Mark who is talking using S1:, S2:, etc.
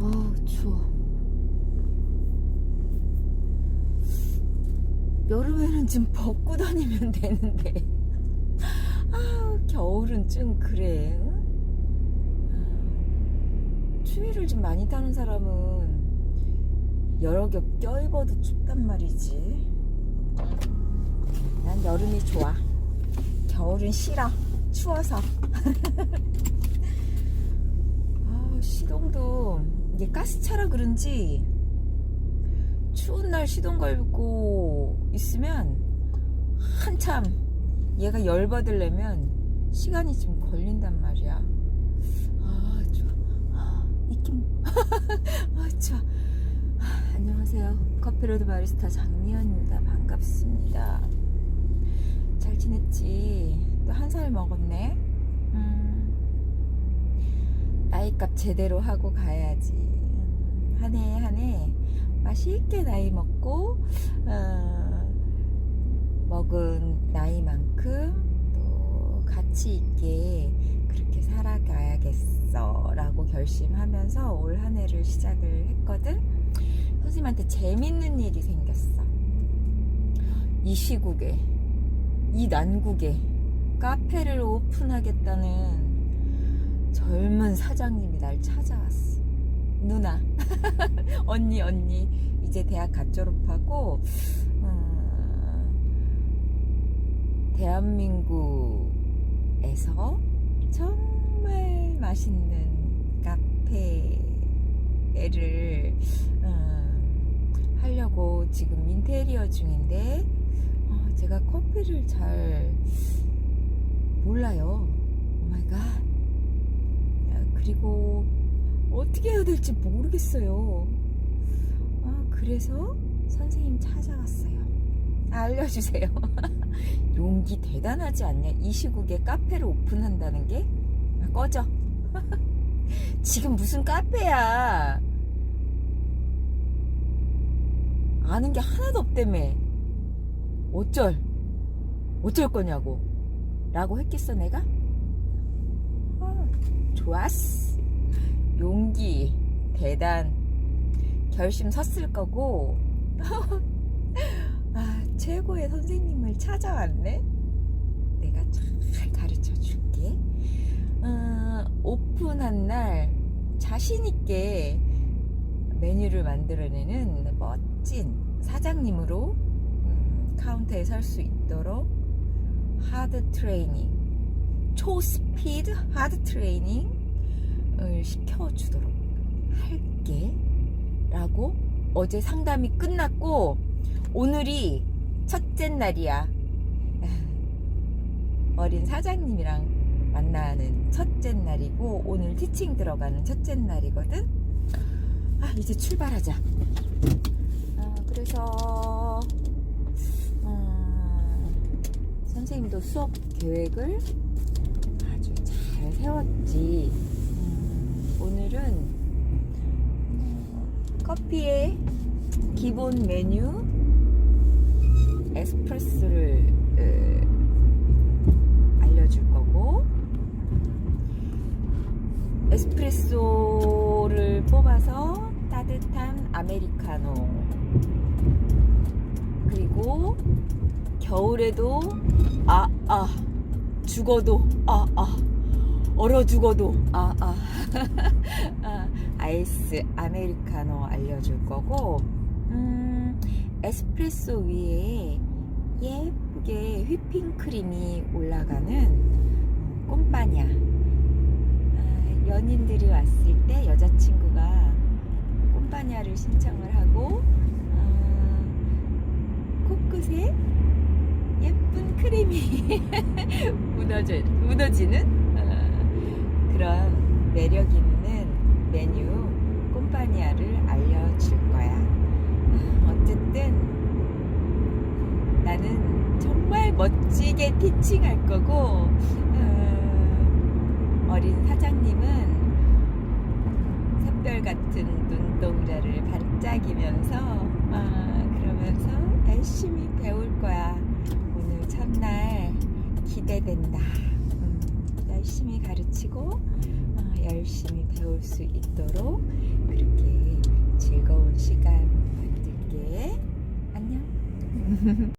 S1: 아 추워. 여름에는 좀 벗고 다니면 되는데. 아 겨울은 좀 그래. 응? 아, 추위를 좀 많이 타는 사람은 여러 겹 껴입어도 춥단 말이지. 난 여름이 좋아. 겨울은 싫어. 추워서. 아, 시동도 이게 가스차라 그런지 추운 날 시동 걸고 있으면 한참 얘가 열받으려면 시간이 좀 걸린단 말이야. 아, 좋아. 아, 입김. 아, 좋아. 아, 안녕하세요. 커피로드 바리스타 장미연입니다. 반갑습니다. 잘 지냈지? 또 한 살 먹었네. 음, 나이값 제대로 하고 가야지. 한 해 한 해 맛있게 나이 먹고 어, 먹은 나이만큼 또 가치 있게 그렇게 살아가야겠어라고 결심하면서 올 한 해를 시작을 했거든. 선생님한테 재밌는 일이 생겼어. 이 시국에, 이 난국에 카페를 오픈하겠다는 젊은 사장님이 날 찾아왔어. 누나, 언니, 언니, 이제 대학 갓 졸업하고, 음, 대한민국에서 정말 맛있는 카페를 음, 하려고 지금 인테리어 중인데 어, 제가 커피를 잘 몰라요. 오 마이 갓. 그리고 어떻게 해야 될지 모르겠어요. 아, 그래서 선생님 찾아갔어요. 알려주세요. 용기 대단하지 않냐? 이 시국에 카페를 오픈한다는 게? 아, 꺼져. 지금 무슨 카페야? 아는 게 하나도 없다며. 어쩔? 어쩔 거냐고. 라고 했겠어, 내가? 아, 좋았어. 용기, 대단, 결심 섰을 거고, 아, 최고의 선생님을 찾아왔네? 내가 잘 가르쳐 줄게. 어, 오픈한 날 자신있게 메뉴를 만들어내는 멋진 사장님으로 음, 카운터에 설 수 있도록 하드 트레이닝, 초스피드 하드 트레이닝을 시켜주도록 할게. 라고 어제 상담이 끝났고, 오늘이 첫째 날이야. 어린 사장님이랑 만나는 첫째 날이고, 오늘 티칭 들어가는 첫째 날이거든? 아, 이제 출발하자. 아, 그래서, 음, 선생님도 수업 계획을 잘 세웠지. 음, 오늘은 음, 커피의 기본 메뉴 에스프레소를 으, 알려줄 거고 에스프레소를 뽑아서 따뜻한 아메리카노 그리고 겨울에도 아아 죽어도 아아 얼어 죽어도. 아 아. 아, 아이스 아메리카노 알려줄 거고 음, 에스프레소 위에 예쁘게 휘핑크림이 올라가는 음, 꼼빠냐. 아, 연인들이 왔을 때 여자친구가 꼼빠냐를 신청을 하고 어, 코끝에 예쁜 크림이 무너져, 무너지는? 어, 그런 매력 있는 메뉴 꼼파니아를 알려줄 거야. 어쨌든 나는 정말 멋지게 티칭할 거고 어, 어린 사장님은 샛별 같은 눈동자를 반짝이면서 아, 그러면서 열심히 배울 거야. 오늘 첫날 기대된다. 음, 열심히 가르치고 어, 열심히 배울 수 있도록 그렇게 즐거운 시간 만들게. 안녕.